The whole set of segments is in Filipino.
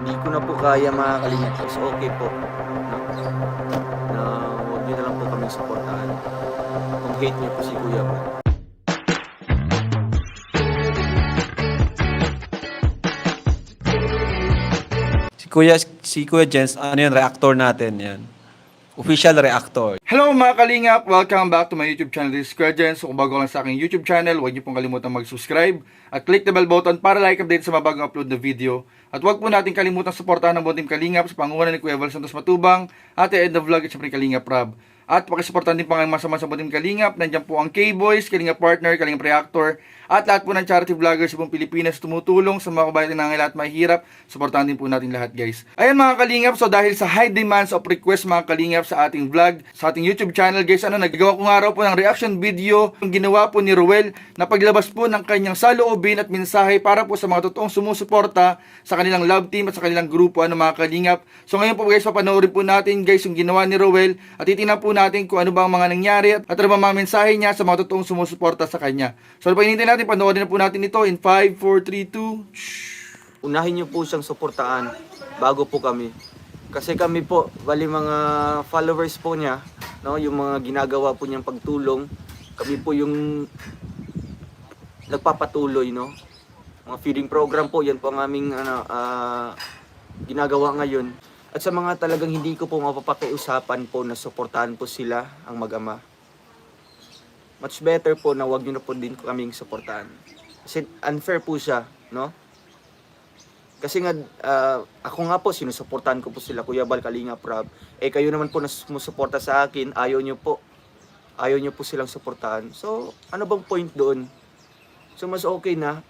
Hindi ko na po kaya mga kalingap. So okay po. No? Na huwag niyo na lang po kami supportahan. Kung hate niyo po si Kuya Bal. Si Kuya, si Kuya Jens, ano yun, reactor natin yan. Official reactor. Hello mga kalingap! Welcome back to my YouTube channel. This is Kuya Jens. So, kung bago lang sa aking YouTube channel, huwag niyo pong kalimutan mag-subscribe at click the bell button para like update sa mga bagong upload na video. At huwag po natin kalimutan suportahan ng buong team Kalingap sa pangunan ni Kuya Val Santos Matubang, Ate Edna Vlog at syempre Kalingap Rab. At pakisuportahan din po ang masama sa team Kalingap. Nandiyan po ang K-Boys, Kalingap Partner, Kalingap Reactor, at lahat po ng charity vloggers sa buong Pilipinas tumutulong sa mga kabayan na nangailangan at mahihirap. Suportahan din po natin lahat guys. Ayan mga kalingap, so dahil sa high demands of request mga kalingap sa ating vlog, sa ating YouTube channel guys, ano, nagagawa ko nga raw po ng reaction video yung ginawa po ni Ruel na paglabas po ng kanyang saloobin at mensahe para po sa mga totoong sumusuporta sa kanilang love team at sa kanilang grupo ano mga kalingap. So ngayon po guys, papanoorin po natin guys yung ginawa ni Ruel at titingnan po kung ano ba ang mga nangyari at ano ba mga mensahe niya sa mga totoong sumusuporta sa kanya. So ano pa hinihintay natin, panoorin na po natin ito in 5, 4, 3, 2, Unahin niyo po siyang suportahan bago po kami. Kasi kami po, bali mga followers po niya, no, yung mga ginagawa po niyang pagtulong, kami po yung nagpapatuloy, no. Mga feeding program po, yan po ang aming ano, ah, ginagawa ngayon. At sa mga talagang hindi ko po mapapakiusapan po na suportahan po sila ang mag-ama. Much better po na wag niyo na po din kaming suportahan. Kasi unfair po siya, no? Kasi nga, ah, ako nga po, sinusuportahan ko po sila, Kuya Bal, Kalinga, Prab. Eh, kayo naman po na sumusuporta sa akin, ayaw nyo po. Ayaw nyo po silang suportahan. So, ano bang point doon? So, mas okay na,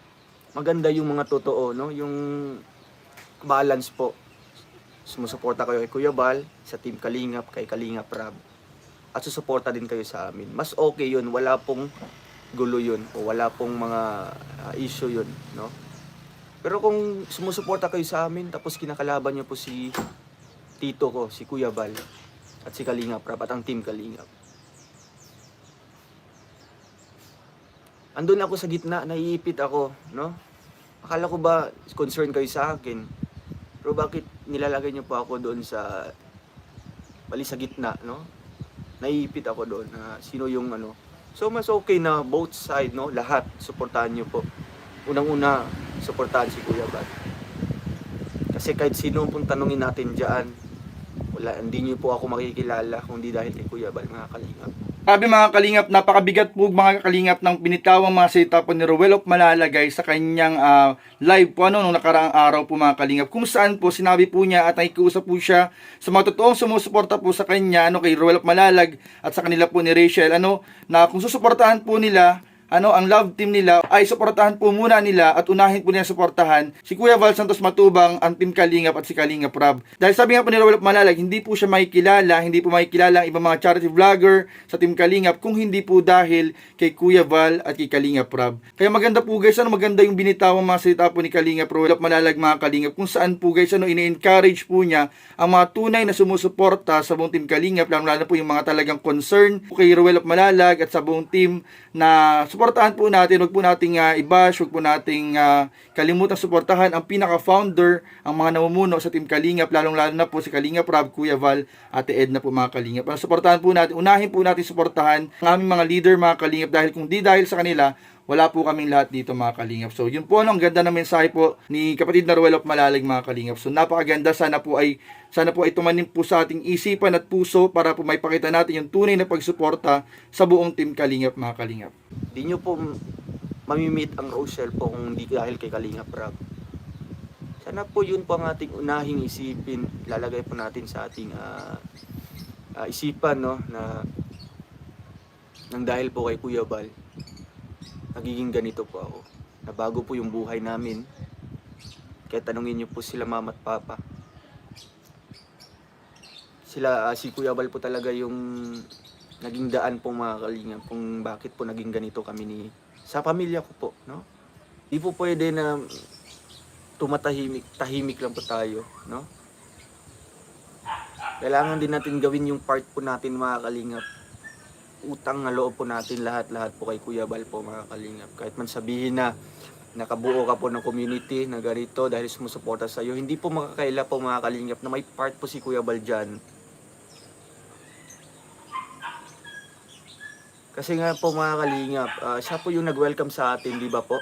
maganda yung mga totoo, no? Yung balance po. Sumusuporta kayo kay Kuya Bal, sa Team Kalingap, kay Kalinga Prab. At susuporta din kayo sa amin. Mas okay yun, wala pong gulo yun, o wala pong mga ah, issue yun, no? Pero kung sumusuporta kayo sa amin, tapos kinakalaban niyo po si tito ko, si Kuya Bal, at si Kalingap Rap, at ang team Kalingap. Andun ako sa gitna, naiipit ako, no? Akala ko ba concern kayo sa akin? Pero bakit nilalagay niyo po ako doon sa bali sa gitna, no? Naiipit ako doon na sino yung ano. So mas okay na both side, no? Lahat suportahan niyo po. Unang-una, suportahan si Kuya Bal. Kasi kahit sino pong tanungin natin diyan, wala, hindi niyo po ako makikilala kung di dahil kay Kuya Bal, mga kalingap. Sabi mga kalingap, napakabigat po mga kalingap ng binitawang mga salita po ni Ruel of Malala guys sa kanyang ah, live po ano nung nakaraang araw po mga kalingap. Kung saan po sinabi po niya at nakikiusap po siya sa mga totoong sumusuporta po sa kanya ano kay Ruel of Malalag at sa kanila po ni Rachel ano na kung susuportahan po nila ano ang love team nila ay suportahan po muna nila at unahin po nila suportahan si Kuya Val Santos Matubang, ang team Kalingap at si Kalingap Rab. Dahil sabi nga po ni Roel Malalag, hindi po siya makikilala, hindi po makikilala ang ibang mga charity vlogger sa team Kalingap kung hindi po dahil kay Kuya Val at kay Kalingap Rab. Kaya maganda po guys, ano maganda yung binitawang mga salita po ni Kalingap Roel Malalag mga Kalingap kung saan po guys ano ini-encourage po niya ang mga tunay na sumusuporta sa buong team Kalingap, lalo lalo po yung mga talagang concern kay Roel Malalag at sa buong team na suportahan po natin, huwag po nating uh, i-bash, huwag po nating uh, kalimutan suportahan ang pinaka-founder, ang mga namumuno sa Team Kalingap, lalong-lalo na po si Kalingap Rob, Kuya Val, Ate Edna po mga Kalingap. Ano, suportahan po natin, unahin po natin suportahan ang aming mga leader mga Kalingap dahil kung di dahil sa kanila, wala po kaming lahat dito mga kalingap. So yun po ano, ang ganda ng mensahe po ni kapatid na Ruel of Malalig mga kalingap. So napakaganda, sana po ay sana po ay tumanim po sa ating isipan at puso para po may pakita natin yung tunay na pagsuporta sa buong team kalingap mga kalingap. Di nyo po mamimit ang Rochelle po kung hindi dahil kay Kalingap Rap. Sana po yun po ang ating unahing isipin, lalagay po natin sa ating ah, ah, isipan no na nang dahil po kay Kuya Bal nagiging ganito po ako. Na bago po yung buhay namin. Kaya tanungin niyo po sila mama at papa. Sila, ah, si Kuya Bal po talaga yung naging daan po mga kalingap kung bakit po naging ganito kami ni sa pamilya ko po, no? Di po pwede na tumatahimik, tahimik lang po tayo, no? Kailangan din natin gawin yung part po natin mga kalingap. Utang na loob po natin lahat-lahat po kay Kuya Bal po mga kalingap. Kahit man sabihin na nakabuo ka po ng community na ganito dahil sumusuporta sa iyo. Hindi po makakaila po mga kalingap na may part po si Kuya Bal dyan. Kasi nga po mga kalingap, ah, siya po yung nag-welcome sa atin, di ba po?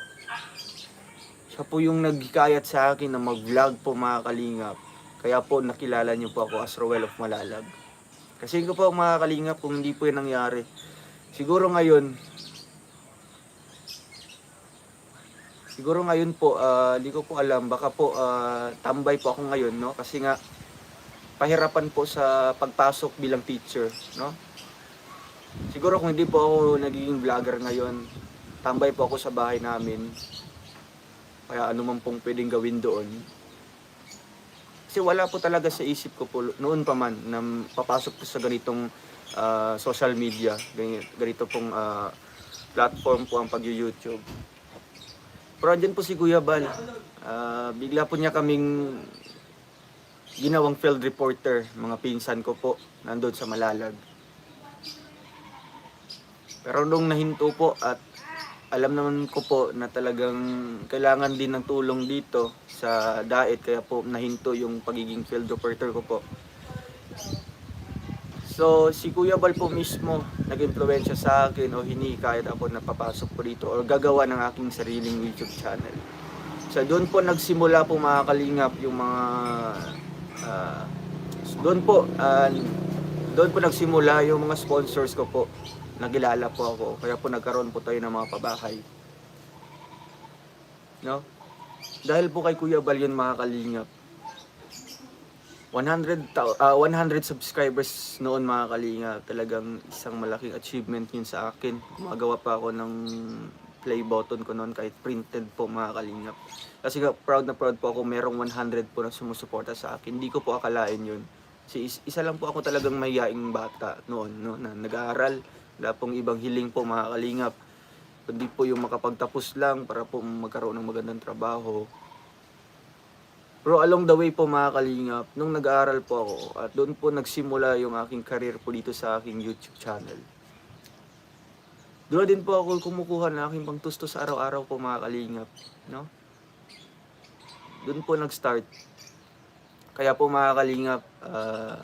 Siya po yung naghikayat sa akin na mag-vlog po mga kalingap. Kaya po nakilala niyo po ako as Rowell of Malalag. Kasi ko po mga kalingap kung hindi po yun nangyari. Siguro ngayon, siguro ngayon po, ah, hindi ko po alam, baka po ah, tambay po ako ngayon, no? Kasi nga, pahirapan po sa pagpasok bilang teacher, no? Siguro kung hindi po ako nagiging vlogger ngayon, tambay po ako sa bahay namin. Kaya ano man pong pwedeng gawin doon. Kasi wala po talaga sa isip ko po noon pa man na papasok po sa ganitong ah, social media, ganito, pong ah, platform po ang pag-YouTube. Pero andyan po si Kuya Bal. Ah, bigla po niya kaming ginawang field reporter, mga pinsan ko po, nandun sa Malalag. Pero nung nahinto po at alam naman ko po na talagang kailangan din ng tulong dito sa diet kaya po nahinto yung pagiging field reporter ko po. So si Kuya Bal po mismo nag-impluwensya sa akin o hinikayat ako na papasok po dito o gagawa ng aking sariling YouTube channel. So doon po nagsimula po mga kalingap yung mga ah, doon po ah, doon po nagsimula yung mga sponsors ko po nagilala po ako kaya po nagkaroon po tayo ng mga pabahay. No? Dahil po kay Kuya Bal yun mga kalingap. 100 tao- ah, 100 subscribers noon mga kalingap. Talagang isang malaking achievement yun sa akin. Gumagawa pa ako ng play button ko noon kahit printed po mga kalingap. Kasi proud na proud po ako merong 100 po na sumusuporta sa akin. Hindi ko po akalain yun. Si is- isa lang po ako talagang mahihaing bata noon, no, na nag-aaral. Wala pong ibang hiling po mga kalingap. Kundi po yung makapagtapos lang para po magkaroon ng magandang trabaho. Pero along the way po mga kalingap, nung nag-aaral po ako, at doon po nagsimula yung aking career po dito sa aking YouTube channel. Doon din po ako kumukuha ng aking pangtusto sa araw-araw po mga kalingap. No? Doon po nag-start. Kaya po mga kalingap, ah,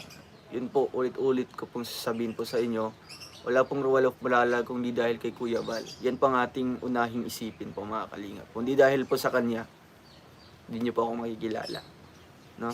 yun po ulit-ulit ko pong sasabihin po sa inyo, wala pong Ruwal of Malala kung di dahil kay Kuya Bal. Yan po ang ating unahing isipin po mga kalingap. Kung di dahil po sa kanya, hindi niyo po ako makikilala. No?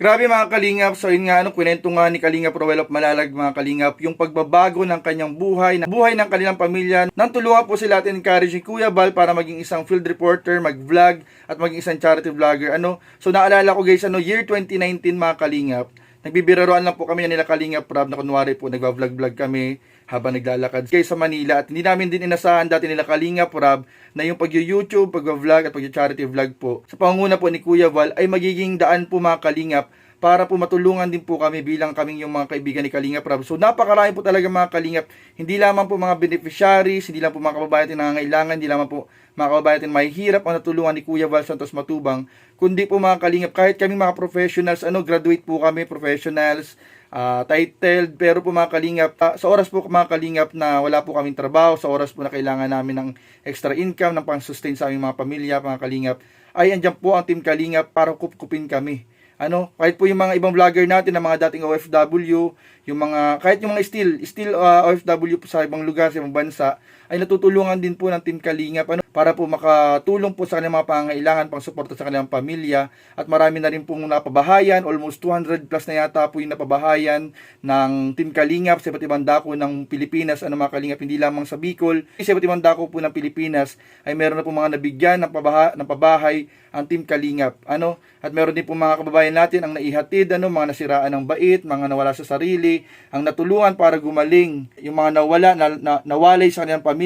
Grabe mga kalingap, so yun nga, ano, kwento nga ni Kalingap Rowell of Malalag mga kalingap, yung pagbabago ng kanyang buhay, na buhay ng kanilang pamilya, nang tulungan po sila at encourage ni Kuya Bal para maging isang field reporter, mag-vlog, at maging isang charity vlogger, ano. So naalala ko guys, ano, year 2019 mga kalingap, nagbibiroan lang po kami nila Kalingap Rob na kunwari po, nagva-vlog-vlog kami habang naglalakad kayo sa Manila. At hindi namin din inasahan dati nila Kalingap Rob na yung pag-YouTube, pag-vlog at pag-charity vlog po. Sa pangunguna po ni Kuya Val ay magiging daan po mga Kalingap para po matulungan din po kami bilang kaming yung mga kaibigan ni Kalingap Rob. So napakarami po talaga mga Kalingap, hindi lamang po mga beneficiaries, hindi lang po mga kababayan natin nangangailangan, hindi lamang po mga kababayan natin mahihirap ang natulungan ni Kuya Val Santos Matubang, kundi po mga Kalingap, kahit kami mga professionals, ano, graduate po kami, professionals, ah, titled, pero po mga Kalingap, ah, sa oras po mga Kalingap na wala po kaming trabaho, sa oras po na kailangan namin ng extra income, ng pang-sustain sa aming mga pamilya, mga Kalingap, ay andyan po ang Team Kalingap para kupkupin kami ano, kahit po yung mga ibang vlogger natin na mga dating OFW, yung mga, kahit yung mga still, still uh, OFW po sa ibang lugar, sa ibang bansa, ay natutulungan din po ng Team Kalingap, ano, para po makatulong po sa kanilang mga pangangailangan, pang suporta sa kanilang pamilya, at marami na rin pong napabahayan, almost 200 plus na yata po yung napabahayan ng Team Kalingap sa iba't ibang dako ng Pilipinas, ano mga Kalingap, hindi lamang sa Bicol, sa iba't ibang dako po ng Pilipinas, ay meron na po mga nabigyan ng, pabaha, ng pabahay ang Team Kalingap, ano, at meron din po mga kababayan natin ang naihatid, ano, mga nasiraan ng bait, mga nawala sa sarili, ang natulungan para gumaling, yung mga nawala, na, na, nawalay sa kanilang pamilya,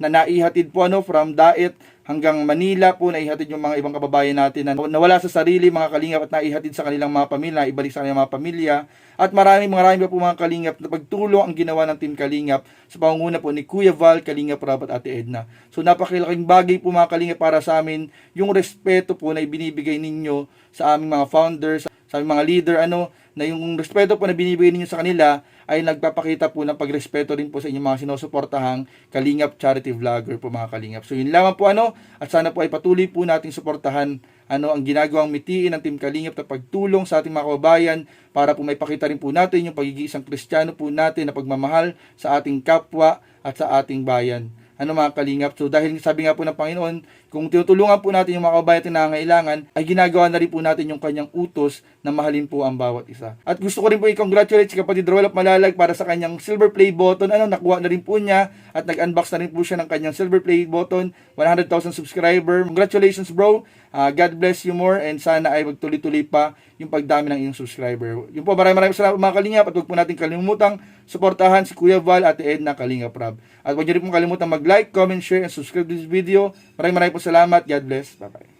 na naihatid po, ano, from Daet hanggang Manila po, naihatid yung mga ibang kababayan natin na nawala sa sarili, mga kalingap, at naihatid sa kanilang mga pamilya, ibalik sa kanilang mga pamilya, at marami, marami pa po mga kalingap na pagtulong ang ginawa ng Team Kalingap sa pangunguna po ni Kuya Val, Kalingap Rab at Ate Edna. So napakalaking bagay po mga kalingap para sa amin yung respeto po na ibinibigay ninyo sa aming mga founders, sa mga leader ano na yung respeto po na binibigay ninyo sa kanila ay nagpapakita po ng pagrespeto rin po sa inyong mga sinusuportahang Kalingap charity vlogger po mga Kalingap. So yun lamang po ano at sana po ay patuloy po nating suportahan ano ang ginagawang mitiin ng Team Kalingap na pagtulong sa ating mga kababayan para po may pakita rin po natin yung pagiging isang Kristiyano po natin na pagmamahal sa ating kapwa at sa ating bayan ano mga kalingap. So dahil sabi nga po ng Panginoon, kung tinutulungan po natin yung mga kababayan na nangangailangan, ay ginagawa na rin po natin yung kanyang utos na mahalin po ang bawat isa. At gusto ko rin po i-congratulate si kapatid Roel of Malalag para sa kanyang silver play button. Ano, nakuha na rin po niya at nag-unbox na rin po siya ng kanyang silver play button. 100,000 subscriber. Congratulations bro. Ah, God bless you more and sana ay magtuloy-tuloy pa yung pagdami ng iyong subscriber. Yun po, maraming maraming salamat mga kalingap at huwag po natin kalimutang suportahan si Kuya Val at Edna Kalingap Rab. At huwag niyo rin po kalimutan mag-like, comment, share, and subscribe to this video. Maraming maraming po salamat. God bless. Bye-bye.